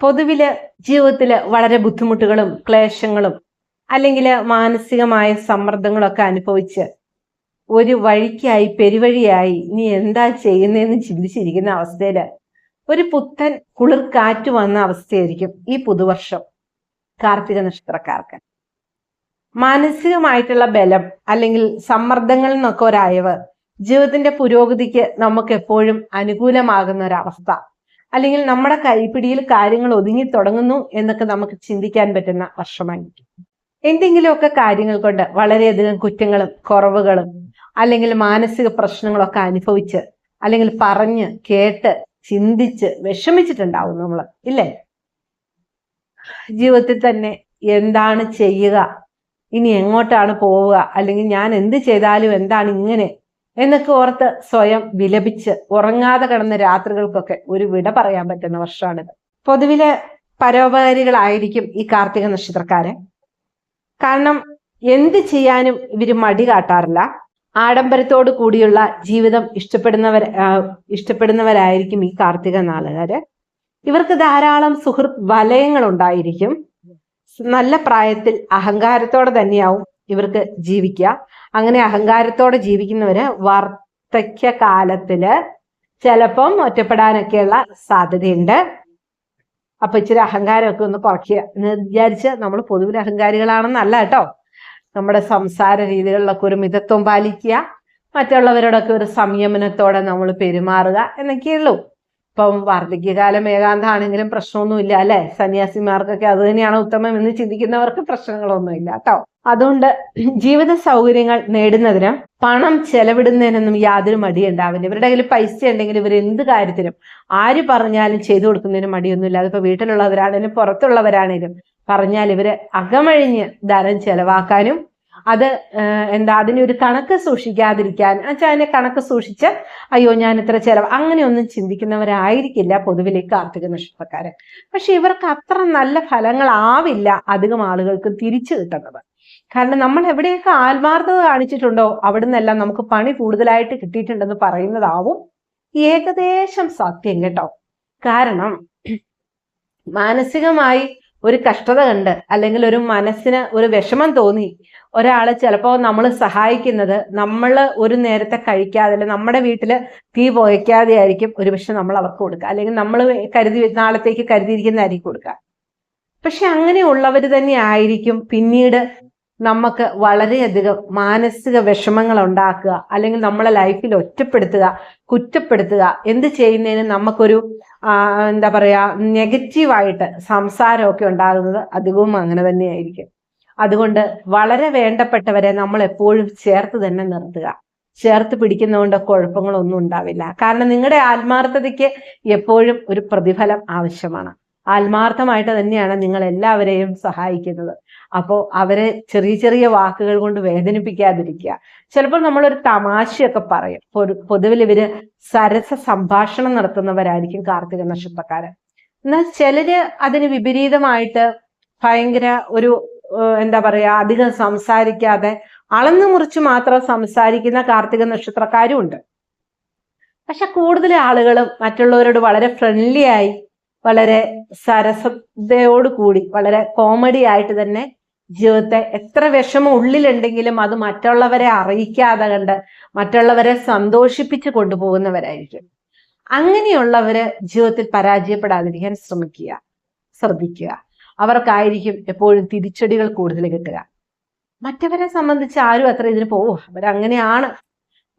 പൊതുവിൽ ജീവിതത്തിൽ വളരെ ബുദ്ധിമുട്ടുകളും ക്ലേശങ്ങളും അല്ലെങ്കിൽ മാനസികമായ സമ്മർദ്ദങ്ങളൊക്കെ അനുഭവിച്ച് ഒരു വഴിക്കായി പെരുവഴിയായി നീ എന്താ ചെയ്യുന്നതെന്ന് ചിന്തിച്ചിരിക്കുന്ന അവസ്ഥയിൽ ഒരു പുത്തൻ കുളിർ കാറ്റ് വന്ന അവസ്ഥയായിരിക്കും ഈ പുതുവർഷം കാർത്തിക നക്ഷത്രക്കാർക്ക്. മാനസികമായിട്ടുള്ള ബലം അല്ലെങ്കിൽ സമ്മർദ്ദങ്ങളിൽ നിന്നൊക്കെ ഒരയവ് ജീവിതത്തിന്റെ പുരോഗതിക്ക് നമുക്ക് എപ്പോഴും അനുകൂലമാകുന്ന ഒരവസ്ഥ. അല്ലെങ്കിൽ നമ്മുടെ കൈപ്പിടിയിൽ കാര്യങ്ങൾ ഒതുങ്ങി തുടങ്ങുന്നു എന്നൊക്കെ നമുക്ക് ചിന്തിക്കാൻ പറ്റുന്ന വർഷമായിരിക്കും. എന്തെങ്കിലുമൊക്കെ കാര്യങ്ങൾ കൊണ്ട് വളരെയധികം കുറ്റങ്ങളും കുറവുകളും അല്ലെങ്കിൽ മാനസിക പ്രശ്നങ്ങളൊക്കെ അനുഭവിച്ച് അല്ലെങ്കിൽ പറഞ്ഞ് കേട്ട് ചിന്തിച്ച് വിഷമിച്ചിട്ടുണ്ടാവും നമ്മൾ ഇല്ലേ? ജീവിതത്തിൽ തന്നെ എന്താണ് ചെയ്യുക? ഇനി എങ്ങോട്ടാണ് പോവുക? അല്ലെങ്കിൽ ഞാൻ എന്ത് ചെയ്താലും എന്താണ് ഇങ്ങനെ എന്നൊക്കെ ഓർത്ത് സ്വയം വിലപിച്ച് ഉറങ്ങാതെ കിടന്ന രാത്രികൾക്കൊക്കെ ഒരു വിട പറയാൻ പറ്റുന്ന വർഷമാണിത്. പൊതുവിൽ പരോപകാരികളായിരിക്കും ഈ കാർത്തിക നക്ഷത്രക്കാര്. കാരണം എന്ത് ചെയ്യാനും ഇവർ മടി കാട്ടാറില്ല. ആഡംബരത്തോടു കൂടിയുള്ള ജീവിതം ഇഷ്ടപ്പെടുന്നവർ ഇഷ്ടപ്പെടുന്നവരായിരിക്കും ഈ കാർത്തിക നാളുകാര്. ഇവർക്ക് ധാരാളം സുഹൃത്ത് വലയങ്ങൾ ഉണ്ടായിരിക്കും നല്ല പ്രായത്തിൽ അഹങ്കാരത്തോടെ തന്നെയാവും ഇവർക്ക് ജീവിക്കുക. അങ്ങനെ അഹങ്കാരത്തോടെ ജീവിക്കുന്നവര് വാർദ്ധക്യ കാലത്തിൽ ചിലപ്പം ഒറ്റപ്പെടാനൊക്കെയുള്ള സാധ്യതയുണ്ട്. അപ്പൊ ഇച്ചിരി അഹങ്കാരമൊക്കെ ഒന്ന് കുറയ്ക്കുക എന്ന് വിചാരിച്ച് നമ്മൾ പൊതുവിൽ അഹങ്കാരികളാണെന്നല്ല കേട്ടോ. നമ്മുടെ സംസാര രീതികളിലൊക്കെ ഒരു മിതത്വം പാലിക്കുക മറ്റുള്ളവരോടൊക്കെ ഒരു സംയമനത്തോടെ നമ്മൾ പെരുമാറുക എന്നൊക്കെയുള്ളൂ ഇപ്പം വാർദ്ധക്യകാലം ഏകാന്താണെങ്കിലും പ്രശ്നമൊന്നുമില്ല അല്ലെ? സന്യാസിമാർക്കൊക്കെ അത് തന്നെയാണ് ഉത്തമം എന്ന് ചിന്തിക്കുന്നവർക്ക് പ്രശ്നങ്ങളൊന്നുമില്ല കേട്ടോ. അതുകൊണ്ട് ജീവിത സൗകര്യങ്ങൾ നേടുന്നതിന് പണം ചെലവിടുന്നതിനൊന്നും യാതൊരു മടിയുണ്ടാവില്ല. ഇവരുടെ കയ്യിൽ പൈസ ഉണ്ടെങ്കിൽ ഇവർ എന്ത് കാര്യത്തിനും ആര് പറഞ്ഞാലും ചെയ്തു കൊടുക്കുന്നതിന് മടിയൊന്നുമില്ല. അതിപ്പോ വീട്ടിലുള്ളവരാണേലും പുറത്തുള്ളവരാണേലും പറഞ്ഞാൽ ഇവർ അകമഴിഞ്ഞ് ധനം ചെലവാക്കാനും അത് എന്താ അതിനൊരു കണക്ക് സൂക്ഷിക്കാതിരിക്കാൻ വെച്ചാൽ അതിനെ കണക്ക് സൂക്ഷിച്ച് അയ്യോ ഞാൻ ഇത്ര ചെലവ് അങ്ങനെയൊന്നും ചിന്തിക്കുന്നവരായിരിക്കില്ല പൊതുവിലെ കാർത്തിക നക്ഷത്രക്കാരൻ പക്ഷെ ഇവർക്ക് അത്ര നല്ല ഫലങ്ങളാവില്ല അധികം ആളുകൾക്ക് തിരിച്ചു കിട്ടുന്നത്. കാരണം നമ്മൾ എവിടെയൊക്കെ ആത്മാർത്ഥത കാണിച്ചിട്ടുണ്ടോ അവിടെ നിന്നെല്ലാം നമുക്ക് പണി കൂടുതലായിട്ട് കിട്ടിയിട്ടുണ്ടെന്ന് പറയുന്നതാവും ഏകദേശം സത്യം കേട്ടോ. കാരണം മാനസികമായി ഒരു കഷ്ടത കണ്ട് അല്ലെങ്കിൽ ഒരു മനസ്സിന് ഒരു വിഷമം തോന്നി ഒരാളെ ചിലപ്പോൾ നമ്മൾ സഹായിക്കുന്നത് നമ്മൾ ഒരു നേരത്തെ കഴിക്കാതെ നമ്മുടെ വീട്ടിൽ തീ പുകയ്ക്കാതെ ആയിരിക്കും ഒരുപക്ഷെ നമ്മൾ അവർക്ക് കൊടുക്കുക അല്ലെങ്കിൽ നമ്മൾ കരുതി നാളത്തേക്ക് കരുതിയിരിക്കുന്നതായിരിക്കും കൊടുക്കുക പക്ഷെ അങ്ങനെയുള്ളവർ തന്നെ ആയിരിക്കും പിന്നീട് നമുക്ക് വളരെയധികം മാനസിക വിഷമങ്ങൾ ഉണ്ടാക്കുക അല്ലെങ്കിൽ നമ്മളെ ലൈഫിൽ ഒറ്റപ്പെടുത്തുക കുറ്റപ്പെടുത്തുക എന്ത് ചെയ്യുന്നതിന് നമുക്കൊരു എന്താ പറയുക നെഗറ്റീവായിട്ട് സംസാരമൊക്കെ ഉണ്ടാകുന്നത് അധികവും അങ്ങനെ തന്നെയായിരിക്കും. അതുകൊണ്ട് വളരെ വേണ്ടപ്പെട്ടവരെ നമ്മൾ എപ്പോഴും ചേർത്ത് തന്നെ നിർത്തുക. ചേർത്ത് പിടിക്കുന്നതുകൊണ്ട് കുഴപ്പങ്ങളൊന്നും ഉണ്ടാവില്ല. കാരണം നിങ്ങളുടെ ആത്മാർത്ഥതയ്ക്ക് എപ്പോഴും ഒരു പ്രതിഫലം ആവശ്യമാണ്. ആത്മാർത്ഥമായിട്ട് തന്നെയാണ് നിങ്ങൾ എല്ലാവരെയും സഹായിക്കുന്നത്. അപ്പോൾ അവരെ ചെറിയ ചെറിയ വാക്കുകൾ കൊണ്ട് വേദനിപ്പിക്കാതിരിക്കുക. ചിലപ്പോൾ നമ്മളൊരു തമാശയൊക്കെ പറയും. പൊതു- പൊതുവിൽ ഇവർ സരസ സംഭാഷണം നടത്തുന്നവരായിരിക്കും കാർത്തിക നക്ഷത്രക്കാരൻ. എന്നാൽ ചിലര് അതിന് വിപരീതമായിട്ട് ഭയങ്കര ഒരു എന്താ പറയാ അധികം സംസാരിക്കാതെ അളന്നു മുറിച്ച് മാത്രം സംസാരിക്കുന്ന കാർത്തിക നക്ഷത്രക്കാരും ഉണ്ട്. പക്ഷെ കൂടുതൽ ആളുകളും മറ്റുള്ളവരോട് വളരെ ഫ്രണ്ട്ലി ആയി വളരെ സരസതയോട് കൂടി വളരെ കോമഡി ആയിട്ട് തന്നെ ജീവിതത്തെ എത്ര വിഷമം ഉള്ളിലുണ്ടെങ്കിലും അത് മറ്റുള്ളവരെ അറിയിക്കാതെ കണ്ട് മറ്റുള്ളവരെ സന്തോഷിപ്പിച്ച് കൊണ്ടുപോകുന്നവരായിരിക്കും. അങ്ങനെയുള്ളവര് ജീവിതത്തിൽ പരാജയപ്പെടാതിരിക്കാൻ ശ്രമിക്കുക ശ്രദ്ധിക്കുക. അവർക്കായിരിക്കും എപ്പോഴും തിരിച്ചടികൾ കൂടുതൽ കിട്ടുക. മറ്റവരെ സംബന്ധിച്ച് ആരും അത്ര ഇതിന് പോവും അവരങ്ങനെയാണ്.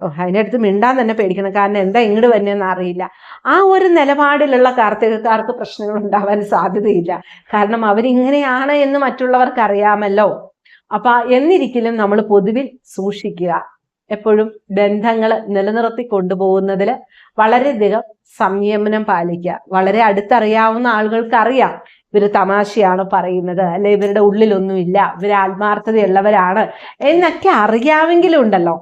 അതിനടുത്ത് മിണ്ടാൻ തന്നെ പേടിക്കണം. കാരണം എന്താ ഇങ്ങോട്ട് വരുന്നതെന്ന് അറിയില്ല. ആ ഒരു നിലപാടിലുള്ള കാർത്തികക്കാർക്ക് പ്രശ്നങ്ങൾ ഉണ്ടാവാൻ സാധ്യതയില്ല. കാരണം അവരിങ്ങനെയാണ് എന്ന് മറ്റുള്ളവർക്ക് അറിയാമല്ലോ. അപ്പൊ എന്നിരിക്കലും നമ്മൾ പൊതുവിൽ സൂക്ഷിക്കുക. എപ്പോഴും ബന്ധങ്ങൾ നിലനിർത്തി കൊണ്ടുപോകുന്നതിൽ വളരെയധികം സംയമനം പാലിക്കുക. വളരെ അടുത്തറിയാവുന്ന ആളുകൾക്ക് അറിയാം ഇവർ തമാശയാണ് പറയുന്നത്. അല്ലെ ഇവരുടെ ഉള്ളിലൊന്നുമില്ല. ഇവർ ആത്മാർത്ഥതയുള്ളവരാണ്. എന്നൊക്കെ അറിയാമെങ്കിലും ഉണ്ടല്ലോ.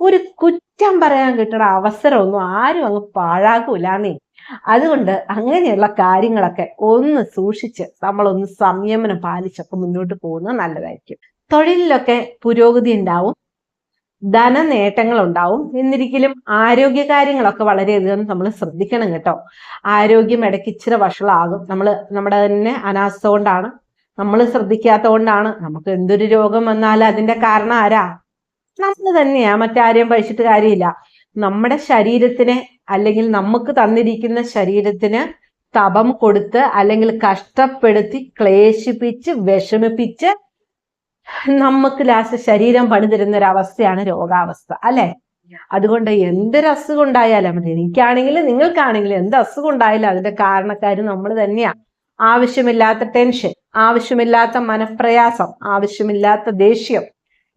ഒരു കുറ്റം പറയാൻ കിട്ടുന്ന അവസരമൊന്നും ആരും അങ്ങ് പാഴാകൂലാന്നേ അതുകൊണ്ട് അങ്ങനെയുള്ള കാര്യങ്ങളൊക്കെ ഒന്ന് സൂക്ഷിച്ച് നമ്മളൊന്ന് സംയമനം പാലിച്ചൊക്കെ മുന്നോട്ട് പോകുന്നത് നല്ലതായിരിക്കും. തൊഴിലിലൊക്കെ പുരോഗതി ഉണ്ടാവും ധന നേട്ടങ്ങൾ ഉണ്ടാവും. എന്നിരിക്കലും ആരോഗ്യ കാര്യങ്ങളൊക്കെ വളരെയധികം നമ്മൾ ശ്രദ്ധിക്കണം കേട്ടോ. ആരോഗ്യം ഇടയ്ക്ക് ഇച്ചിരി വഷളാകും. നമ്മൾ നമ്മുടെ തന്നെ അനാസ്ഥ കൊണ്ടാണ് നമ്മൾ ശ്രദ്ധിക്കാത്ത കൊണ്ടാണ് നമുക്ക് എന്തൊരു രോഗം വന്നാലും അതിന്റെ കാരണം ആരാ? നമ്മൾ തന്നെയാ മറ്റാരെയും പഴിച്ചിട്ട് കാര്യമില്ല. നമ്മുടെ ശരീരത്തിന് അല്ലെങ്കിൽ നമുക്ക് തന്നിരിക്കുന്ന ശരീരത്തിന് തപം കൊടുത്ത് അല്ലെങ്കിൽ കഷ്ടപ്പെടുത്തി ക്ലേശിപ്പിച്ച് വിഷമിപ്പിച്ച് നമുക്ക് ലാസ്റ്റ് ശരീരം പണിതരുന്ന ഒരു അവസ്ഥയാണ് രോഗാവസ്ഥ അല്ലെ? അതുകൊണ്ട് എന്തൊരു അസുഖം ഉണ്ടായാലും എനിക്കാണെങ്കിലും നിങ്ങൾക്കാണെങ്കിലും എന്ത് അസുഖം ഉണ്ടായാലും അതിന്റെ കാരണക്കാർ നമ്മൾ തന്നെയാ. ആവശ്യമില്ലാത്ത ടെൻഷൻ ആവശ്യമില്ലാത്ത മനപ്രയാസം ആവശ്യമില്ലാത്ത ദേഷ്യം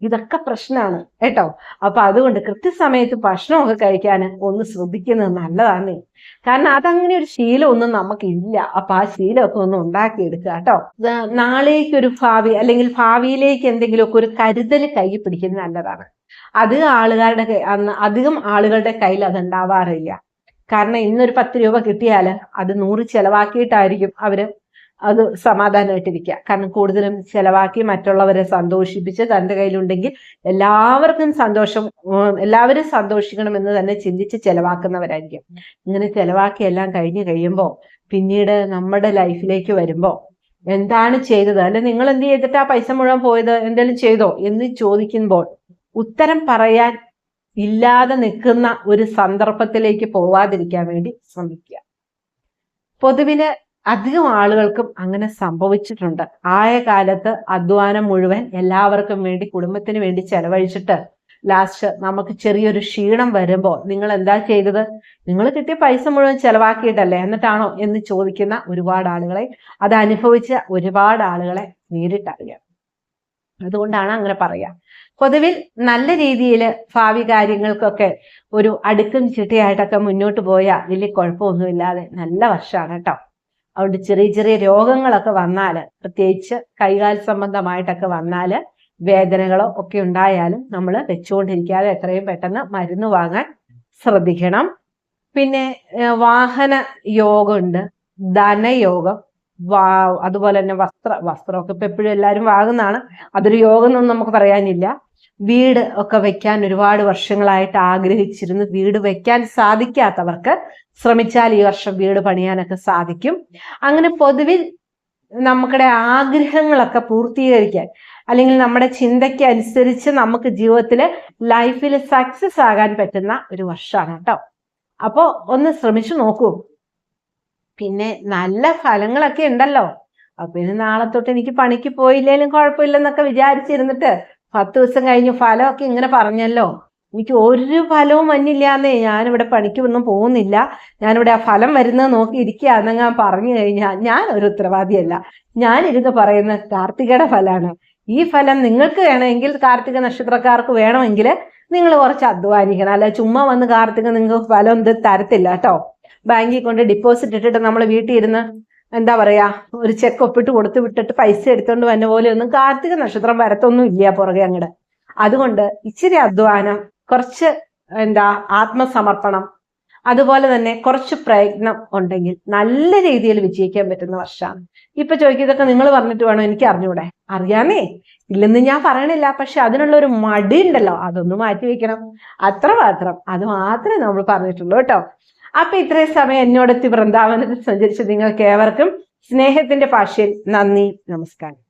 ഇതൊക്കെ പ്രശ്നമാണ് കേട്ടോ. അപ്പൊ അതുകൊണ്ട് കൃത്യസമയത്ത് ഭക്ഷണമൊക്കെ കഴിക്കാൻ ഒന്ന് ശ്രദ്ധിക്കുന്നത് നല്ലതാണ് കാരണം അതങ്ങനെ ഒരു ശീലമൊന്നും നമുക്കില്ല. അപ്പൊ ആ ശീലമൊക്കെ ഒന്ന് ഉണ്ടാക്കിയെടുക്കുക കേട്ടോ. നാളേക്ക് നാളേക്കൊരു ഭാവി അല്ലെങ്കിൽ ഭാവിയിലേക്ക് എന്തെങ്കിലുമൊക്കെ ഒരു കരുതൽ കൈ പിടിക്കുന്നത് നല്ലതാണ്. അത് ആളുകാരുടെ അധികം ആളുകളുടെ കയ്യിൽ അത് ഉണ്ടാവാറില്ല. കാരണം ഇന്നൊരു പത്ത് രൂപ കിട്ടിയാൽ അത് നൂറ് ചെലവാക്കിയിട്ടായിരിക്കും അവർ അത് സമാധാനമായിട്ടിരിക്കുക. കാരണം കൂടുതലും ചെലവാക്കി മറ്റുള്ളവരെ സന്തോഷിപ്പിച്ച് തന്റെ കയ്യിലുണ്ടെങ്കിൽ എല്ലാവർക്കും സന്തോഷം എല്ലാവരും സന്തോഷിക്കണം എന്ന് തന്നെ ചിന്തിച്ച് ചെലവാക്കുന്നവരായിരിക്കും. ഇങ്ങനെ ചെലവാക്കി എല്ലാം കഴിഞ്ഞ് കഴിയുമ്പോൾ പിന്നീട് നമ്മുടെ ലൈഫിലേക്ക് വരുമ്പോൾ എന്താണ് ചെയ്തത്? അല്ലെ നിങ്ങൾ എന്ത് ചെയ്തിട്ടാ പൈസ മുഴുവൻ പോയത്? എന്തെങ്കിലും ചെയ്തോ? എന്ന് ചോദിക്കുമ്പോൾ ഉത്തരം പറയാൻ ഇല്ലാതെ നിൽക്കുന്ന ഒരു സന്ദർഭത്തിലേക്ക് പോവാതിരിക്കാൻ വേണ്ടി ശ്രമിക്കുക. പൊതുവിൽ അധികം ആളുകൾക്കും അങ്ങനെ സംഭവിച്ചിട്ടുണ്ട്. ആയ കാലത്ത് അധ്വാനം മുഴുവൻ എല്ലാവർക്കും വേണ്ടി കുടുംബത്തിന് വേണ്ടി ചെലവഴിച്ചിട്ട് ലാസ്റ്റ് നമുക്ക് ചെറിയൊരു ക്ഷീണം വരുമ്പോൾ നിങ്ങൾ എന്താ ചെയ്തത്? നിങ്ങൾ കിട്ടിയ പൈസ മുഴുവൻ ചെലവാക്കിയിട്ടല്ലേ? എന്നിട്ടാണോ എന്ന് ചോദിക്കുന്ന ഒരുപാട് ആളുകളെ അത് അനുഭവിച്ച ഒരുപാട് ആളുകളെ നേരിട്ടറിയാം. അതുകൊണ്ടാണ് അങ്ങനെ പറയാ. പൊതുവിൽ നല്ല രീതിയിൽ ഭാവി കാര്യങ്ങൾക്കൊക്കെ ഒരു അടുക്കും ചിട്ടയായിട്ടൊക്കെ മുന്നോട്ട് പോയാൽ വലിയ കുഴപ്പമൊന്നുമില്ലാതെ നല്ല വർഷമാണ് കേട്ടോ. അതുകൊണ്ട് ചെറിയ ചെറിയ രോഗങ്ങളൊക്കെ വന്നാൽ പ്രത്യേകിച്ച് കൈകാൽ സംബന്ധമായിട്ടൊക്കെ വന്നാൽ വേദനകളോ ഒക്കെ ഉണ്ടായാലും നമ്മൾ വെച്ചുകൊണ്ടിരിക്കാതെ എത്രയും പെട്ടെന്ന് മരുന്ന് വാങ്ങാൻ ശ്രദ്ധിക്കണം. പിന്നെ വാഹന യോഗമുണ്ട്. ധനയോഗം വാ അതുപോലെ തന്നെ വസ്ത്ര വസ്ത്രമൊക്കെ ഇപ്പൊ എപ്പോഴും എല്ലാവരും വാങ്ങുന്നതാണ്. അതൊരു യോഗം എന്നൊന്നും നമുക്ക് പറയാനില്ല. വീട് ഒക്കെ വെക്കാൻ ഒരുപാട് വർഷങ്ങളായിട്ട് ആഗ്രഹിച്ചിരുന്നു. വീട് വെക്കാൻ സാധിക്കാത്തവർക്ക് ശ്രമിച്ചാൽ ഈ വർഷം വീട് പണിയാനൊക്കെ സാധിക്കും. അങ്ങനെ പൊതുവിൽ നമ്മുടെ ആഗ്രഹങ്ങളൊക്കെ പൂർത്തീകരിക്കാൻ അല്ലെങ്കിൽ നമ്മുടെ ചിന്തയ്ക്ക് അനുസരിച്ച് നമുക്ക് ജീവിതത്തിൽ ലൈഫിൽ സക്സസ് ആകാൻ പറ്റുന്ന ഒരു വർഷമാണ് കേട്ടോ. അപ്പോൾ ഒന്ന് ശ്രമിച്ചു നോക്കൂ. പിന്നെ നല്ല ഫലങ്ങളൊക്കെ ഉണ്ടല്ലോ. അപ്പൊ പിന്നെ നാളെ തൊട്ട് എനിക്ക് പണിക്ക് പോയില്ലേലും കുഴപ്പമില്ലെന്നൊക്കെ വിചാരിച്ചിരുന്നിട്ട് പത്ത് ദിവസം കഴിഞ്ഞ് ഫലമൊക്കെ ഇങ്ങനെ പറഞ്ഞല്ലോ. എനിക്ക് ഒരു ഫലവും വന്നില്ലാന്നേ. ഞാനിവിടെ പണിക്കൊന്നും പോകുന്നില്ല. ഞാനിവിടെ ആ ഫലം വരുന്നത് നോക്കി ഇരിക്കുകയാണെന്ന് ഞാൻ പറഞ്ഞു കഴിഞ്ഞാൽ ഞാൻ ഒരു ഉത്തരവാദിയല്ല. ഞാനിരുന്ന് പറയുന്ന കാർത്തികയുടെ ഫലമാണ്. ഈ ഫലം നിങ്ങൾക്ക് വേണമെങ്കിൽ കാർത്തിക നക്ഷത്രക്കാർക്ക് വേണമെങ്കിൽ നിങ്ങൾ കുറച്ച് അധ്വാനിക്കണം. അല്ല ചുമ്മാ വന്ന് കാർത്തിക നിങ്ങൾക്ക് ഫലം ഇത് തരത്തില്ല കേട്ടോ. ബാങ്കിൽ കൊണ്ട് ഡിപ്പോസിറ്റ് ഇട്ടിട്ട് നമ്മൾ വീട്ടിൽ ഇരുന്ന് എന്താ പറയാ ഒരു ചെക്ക് ഒപ്പിട്ട് കൊടുത്തു വിട്ടിട്ട് പൈസ എടുത്തോണ്ട് വന്ന പോലെ ഒന്നും കാർത്തിക നക്ഷത്രം വരത്തൊന്നും ഇല്ല പുറകെ അങ്ങട്. അതുകൊണ്ട് ഇച്ചിരി അധ്വാനം കുറച്ച് എന്താ ആത്മസമർപ്പണം അതുപോലെ തന്നെ കുറച്ച് പ്രയത്നം ഉണ്ടെങ്കിൽ നല്ല രീതിയിൽ വിജയിക്കാൻ പറ്റുന്ന വർഷമാണ്. ഇപ്പൊ ചോദിക്കിയതൊക്കെ നിങ്ങൾ പറഞ്ഞിട്ട് വേണം? എനിക്ക് അറിഞ്ഞൂടെ? അറിയാമേ ഇല്ലെന്ന് ഞാൻ പറയണില്ല. പക്ഷെ അതിനുള്ള ഒരു മടി ഉണ്ടല്ലോ. അതൊന്ന് മാറ്റി വെക്കണം. അത്ര മാത്രം. അത് മാത്രമേ നമ്മൾ പറഞ്ഞിട്ടുള്ളൂ കേട്ടോ. അപ്പൊ ഇത്രയും സമയം എന്നോടൊത്തി വൃന്ദാവനത്തിൽ സഞ്ചരിച്ച നിങ്ങൾക്ക് ഏവർക്കും സ്നേഹത്തിന്റെ ഭാഷയിൽ നന്ദി നമസ്കാരം.